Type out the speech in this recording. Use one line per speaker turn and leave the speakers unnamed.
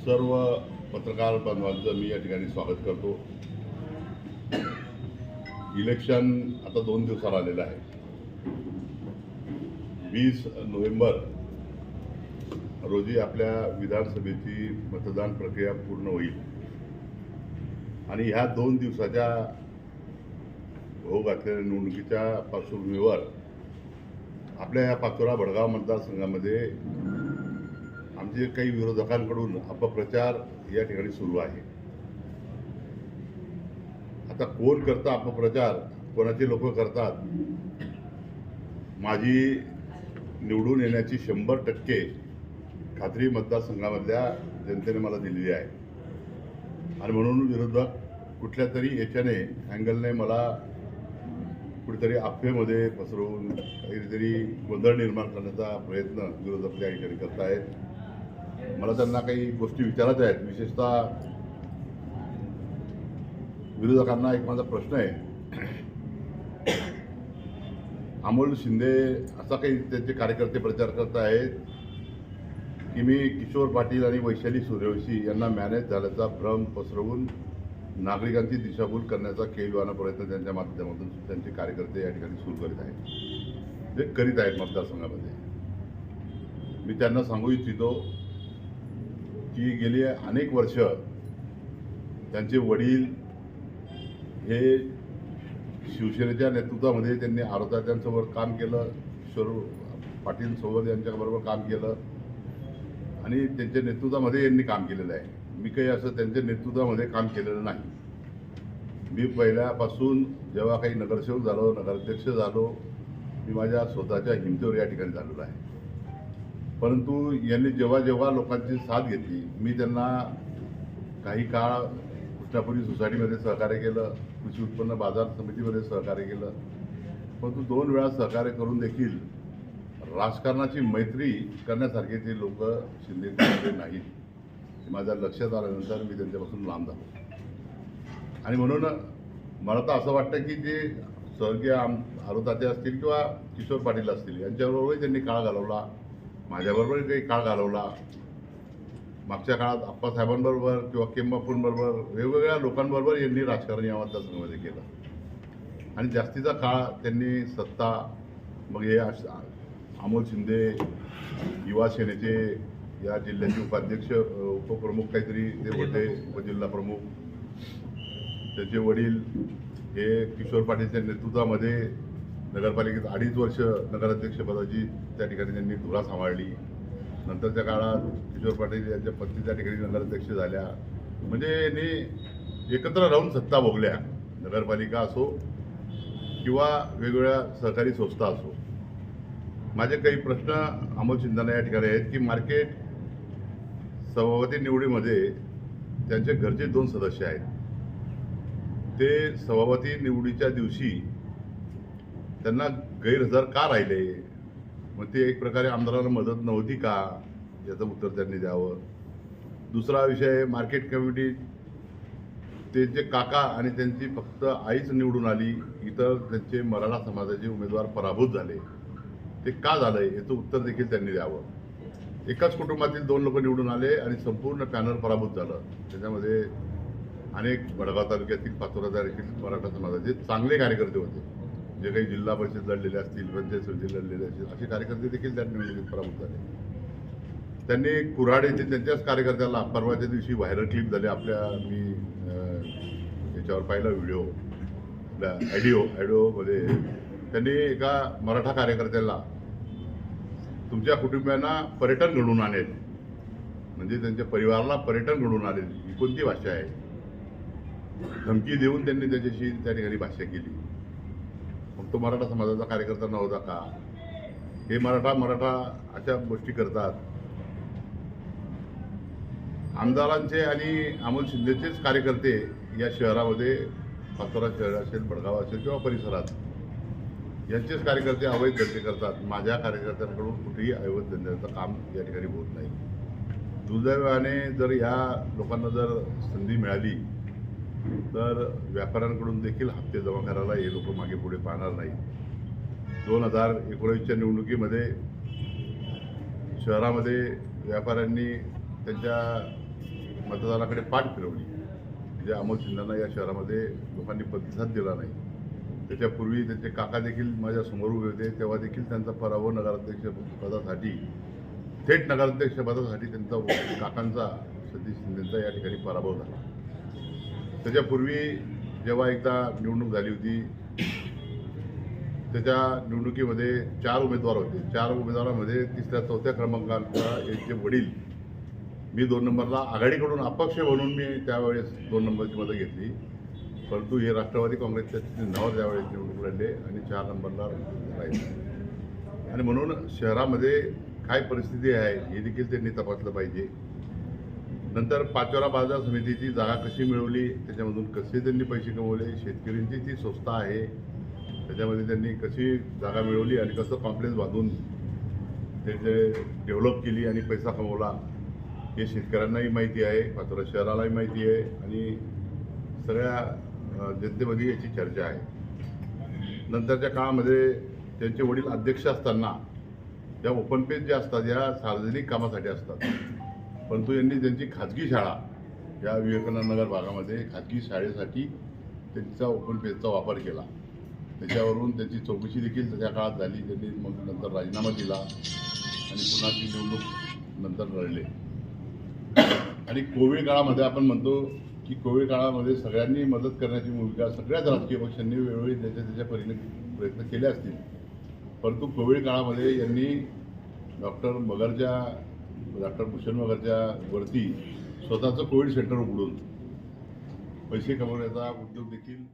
सर्व पत्रकार बांधवांचं मी या ठिकाणी स्वागत करतो. इलेक्शन आता दोन दिवसाला आलेलं आहे. वीस नोव्हेंबर रोजी आपल्या विधानसभेची मतदान प्रक्रिया पूर्ण होईल. आणि ह्या दोन दिवसाच्या भोग घातलेल्या निवडणुकीच्या पार्श्वभूमीवर आपल्या या पाचोरा भडगाव मतदारसंघामध्ये आमचे काही विरोधकांकडून अपप्रचार या ठिकाणी सुरू आहे. आता कोण करता अपप्रचार? कोणाचे लोक करतात? माझी निवडून येण्याची शंभर टक्के खात्री मतदारसंघामधल्या जनतेने मला दिलेली आहे. आणि म्हणून विरोधक कुठल्या तरी याच्याने अँगलने मला कुठेतरी अफवेमध्ये पसरवून काहीतरी गोंधळ निर्माण करण्याचा प्रयत्न विरोधक त्या ठिकाणी करत आहेत मला त्यांना काही गोष्टी विचारायच्या आहेत. विशेषतः विरोधकांना एक माझा प्रश्न आहे. अमोल शिंदे असा काही त्यांचे कार्यकर्ते प्रचार करत आहेत की मी किशोर पाटील आणि वैशाली सूर्यवंशी यांना मॅनेज झाल्याचा भ्रम पसरवून नागरिकांची दिशाभूल करण्याचा केविवाना प्रयत्न त्यांच्या माध्यमातून त्यांचे कार्यकर्ते या ठिकाणी सुरू करीत आहेत. ते करीत आहेत मतदारसंघामध्ये. मी त्यांना सांगू इच्छितो की गेली अनेक वर्ष त्यांचे वडील हे शिवसेनेच्या नेतृत्वामध्ये त्यांनी आरोग्याच्यांसोबत काम केलं किशोर पाटीलसोबत यांच्याबरोबर काम केलं. आणि त्यांच्या नेतृत्वामध्ये यांनी काम केलेलं आहे. मी काही असं त्यांच्या नेतृत्वामध्ये काम केलेलं नाही. मी पहिल्यापासून जेव्हा काही नगरसेवक झालो नगराध्यक्ष झालो मी माझ्या स्वतःच्या हिमतीवर या ठिकाणी झालेलो आहे. परंतु यांनी जेव्हा जेव्हा लोकांची साथ घेतली मी त्यांना काही काळ कृष्णापुरी सोसायटीमध्ये सहकार्य केलं कृषी उत्पन्न बाजार समितीमध्ये सहकार्य केलं. परंतु दोन वेळा सहकार्य करून देखील राजकारणाची मैत्री करण्यासारखे ते लोक शिंदे नाहीत. माझ्या लक्षात आल्यानंतर मी त्यांच्यापासून लांब झालो. आणि म्हणून मला तर असं वाटतं की जे स्वर्गीय आम आरोताते असतील किंवा किशोर पाटील असतील यांच्याबरोबरही त्यांनी काळ घालवला. माझ्याबरोबर काही काळ घालवला. मागच्या काळात आप्पासाहेबांबरोबर किंवा केंबापूंबरोबर वेगवेगळ्या लोकांबरोबर यांनी राजकारण या मतदारसंघामध्ये केलं. आणि जास्तीचा काळ त्यांनी सत्ता मग हे अमोल शिंदे युवा सेनेचे या जिल्ह्याचे उपाध्यक्ष उपप्रमुख काहीतरी ते होते उपजिल्हा प्रमुख. त्याचे वडील हे किशोर पाटीलच्या नेतृत्वामध्ये नगरपालिकेत अडीच वर्ष नगराध्यक्षपदाची त्या ठिकाणी त्यांनी धुरा सांभाळली. नंतरच्या काळात किशोर पाटील यांच्या पत्नी त्या ठिकाणी नगराध्यक्ष झाल्या. म्हणजे यांनी एकत्र राहून सत्ता भोगल्या. नगरपालिका असो किंवा वेगवेगळ्या सहकारी संस्था असो. माझे काही प्रश्न अमोल शिंदेना या ठिकाणी आहेत की मार्केट सभापती निवडीमध्ये त्यांचे घरचे दोन सदस्य आहेत. ते सभापती निवडीच्या दिवशी त्यांना गैरहजर का राहिले? मग ते एक प्रकारे आमदारांना मदत नव्हती का? याचं उत्तर त्यांनी द्यावं. दुसरा विषय मार्केट कमिटी त्यांचे काका आणि त्यांची फक्त आईच निवडून आली इतर त्यांचे मराठा समाजाचे उमेदवार पराभूत झाले. ते का झालंय? याचं उत्तर देखील त्यांनी द्यावं. एकाच कुटुंबातील दोन लोक निवडून आले आणि संपूर्ण पॅनल पराभूत झालं. त्याच्यामध्ये अनेक वडगाव तालुक्यातील पाचोरा तालुक्यातील मराठा समाजाचे चांगले कार्यकर्ते होते. जे काही जिल्हा परिषद लढलेले असतील पंचायत समिती लढलेले असतील असे कार्यकर्ते देखील त्या निवडणुकीत पराभूत झाले. त्यांनी कुऱ्हाड येथे त्यांच्याच कार्यकर्त्याला परवाच्या दिवशी व्हायरल क्लिप झाले. आपल्या मी याच्यावर पाहिला व्हिडिओ आपल्या ॲडिओ ॲडिओमध्ये त्यांनी एका मराठा कार्यकर्त्याला तुमच्या कुटुंबियांना पर्यटन घडवून आणेल. म्हणजे त्यांच्या परिवाराला पर्यटन घडवून आणेल. ही कोणती भाषा आहे? धमकी देऊन त्यांनी त्याच्याशी त्या ठिकाणी भाषा केली. तो मराठा समाजाचा कार्यकर्ता नव्हता का? हे मराठा मराठा अशा गोष्टी करतात. आमदारांचे आणि अमोल शिंदेचेच कार्यकर्ते या शहरामध्ये पाचोरा शहर असेल बडगाव असेल किंवा परिसरात यांचेच कार्यकर्ते अवैध धंदे करतात. माझ्या कार्यकर्त्यांकडून कुठेही अवैध धंद्याचं काम या ठिकाणी होत नाही. दुर्दैवाने जर या लोकांना जर संधी मिळाली तर व्यापाऱ्यांकडून देखील हप्ते जमा करायला हे लोक मागे पुढे पाहणार नाही दोन हजार एकोणीसच्या निवडणुकीमध्ये शहरामध्ये व्यापाऱ्यांनी त्यांच्या मतदाराकडे पाठ फिरवली. म्हणजे अमोल शिंदेना या शहरामध्ये लोकांनी प्रतिसाद दिला नाही. त्याच्यापूर्वी त्यांचे काका देखील माझ्यासमोर उभे होते. तेव्हा देखील त्यांचा पराभव नगराध्यक्ष पदासाठी थेट नगराध्यक्ष पदासाठी त्यांचा काकांचा सतीश शिंदेचा या ठिकाणी पराभव झाला. त्याच्यापूर्वी जेव्हा एकदा निवडणूक झाली होती त्याच्या निवडणुकीमध्ये चार उमेदवार होते. चार उमेदवारामध्ये तिसऱ्या चौथ्या क्रमांकाचा यांचे वडील. मी दोन नंबरला आघाडीकडून अपक्ष म्हणून मी त्यावेळेस दोन नंबरची मतं घेतली. परंतु हे राष्ट्रवादी काँग्रेसच्या चिन्हावर त्यावेळेस निवडणूक लढले आणि चार नंबरला राहिले. आणि म्हणून शहरामध्ये काय परिस्थिती आहे हे देखील त्यांनी तपासलं पाहिजे. नंतर पाचोरा बाजार समितीची जागा कशी मिळवली त्याच्यामधून कसे त्यांनी पैसे कमवले शेतकऱ्यांची ती संस्था आहे त्याच्यामध्ये त्यांनी कशी जागा मिळवली आणि कसं कॉम्प्लेक्स बांधून त्याचे डेव्हलप केली आणि पैसा कमवला हे शेतकऱ्यांनाही माहिती आहे पाचोरा शहरालाही माहिती आहे आणि सगळ्या जनतेमध्ये याची चर्चा आहे. नंतरच्या काळामध्ये त्यांचे वडील अध्यक्ष असताना त्या ओपन पेज ज्या असतात या सार्वजनिक कामासाठी असतात. परंतु यांनी त्यांची खाजगी शाळा या विवेकानंद नगर भागामध्ये खाजगी शाळेसाठी त्यांचा ओपन पेजचा वापर केला. त्याच्यावरून त्यांची चौकशी देखील त्या काळात झाली. त्यांनी मग नंतर राजीनामा दिला आणि पुन्हा ती निवडणूक नंतर लढले. आणि कोविड काळामध्ये आपण म्हणतो की कोविड काळामध्ये सगळ्यांनी मदत करण्याची भूमिका सगळ्याच राजकीय पक्षांनी वेळोवेळी त्याच्या त्याच्या परीने प्रयत्न केले असतील. परंतु कोविड काळामध्ये यांनी डॉक्टर मगरच्या डॉक्टर भूषण मगरच्या वरती स्वतःचं कोविड सेंटर उघडून पैसे कमवण्याचा उद्योग देखील